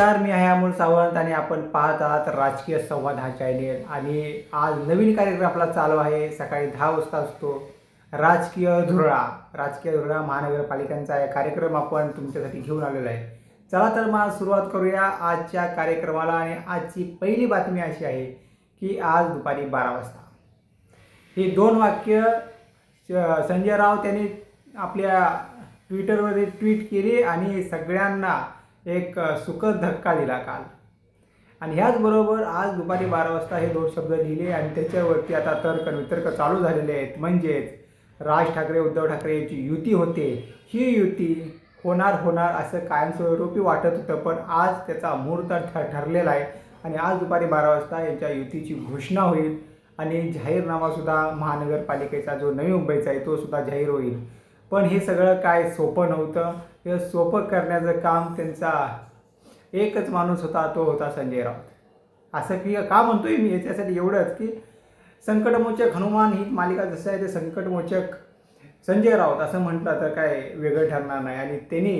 नमस्कार मी आहे अमोल सावंत आणि आपण पाहत आहात राजकीय संवाद हा चॅनेल आणि आज नवीन कार्यक्रम आपला चालू आहे. सकाळी दहा वाजता असतो. राजकीय धुरळा. राजकीय धुरळा महानगरपालिकांचा कार्यक्रम आपण तुमच्यासाठी घेऊन आलेला आहे. चला तर मग सुरुवात करूया आजच्या कार्यक्रमाला. आणि आजची पहिली बातमी अशी आहे की आज दुपारी बारा वाजता. हे दोन वाक्य संजय राव त्यांनी आपल्या ट्विटरमध्ये ट्विट केली आणि सगळ्यांना एक सुखद धक्का दिला काल. आणि ह्याचबरोबर आज दुपारी बारा वाजता हे दोन शब्द लिहिले आणि त्याच्यावरती आता तर्क वितर्क चालू झालेले आहेत. म्हणजेच राज ठाकरे उद्धव ठाकरे यांची युती होते. ही युती होणार होणार असं कायमस्वरूपी वाटत होतं पण आज त्याचा मुहूर्त ठरलेला आहे. आणि आज दुपारी बारा वाजता यांच्या युतीची घोषणा होईल आणि जाहीरनामासुद्धा महानगरपालिकेचा जो नवी मुंबईचा आहे तोसुद्धा जाहीर होईल. पण हे सगळं काय सोपं नव्हतं. हे सोपं करण्याचं काम त्यांचा एकच माणूस होता तो होता संजय राऊत. असं की का म्हणतोय मी याच्यासाठी एवढंच की संकटमोचक हनुमान ही मालिका जसं आहे ते संकटमोचक संजय राऊत असं म्हटलं तर काय वेगळं ठरणार नाही. आणि त्यांनी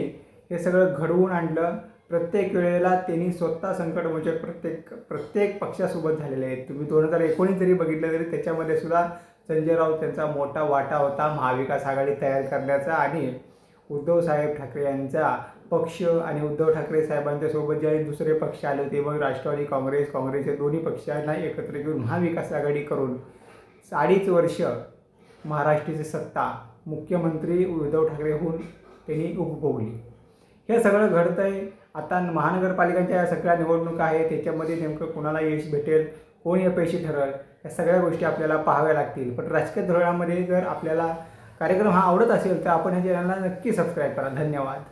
हे सगळं घडवून आणलं. प्रत्येक वेळेला त्यांनी स्वतः संकटमोचक प्रत्येक प्रत्येक पक्षासोबत झालेले आहेत. तुम्ही दोन हजार एकोणीस जरी बघितलं तरी त्याच्यामध्ये सुद्धा संजय राऊत त्यांचा मोठा वाटा होता महाविकास आघाडी तयार करण्याचा आणि उद्धव साहेब ठाकरे यांचा पक्ष आणि उद्धव ठाकरे साहेबांच्या सोबत जे दुसरे पक्ष आले होते मग राष्ट्रवादी काँग्रेस काँग्रेसचे दोन्ही पक्षांना एकत्र घेऊन महाविकास आघाडी करून अडीच वर्ष महाराष्ट्राची सत्ता मुख्यमंत्री उद्धव ठाकरे होऊन त्यांनी उपभोगली. हे सगळं घडतं आहे आता महानगरपालिकांच्या या सगळ्या निवडणुका आहेत त्याच्यामध्ये नेमकं कोणाला यश भेटेल कोण अपयशी ठरल या सगळ्या गोष्टी आपल्याला पाहाव्या लागतील. पण राजकीय धोरणामध्ये जर आपल्याला कार्यक्रम हा आवडत असेल तर आपण ह्या चॅनलला नक्की सबस्क्राईब करा. धन्यवाद.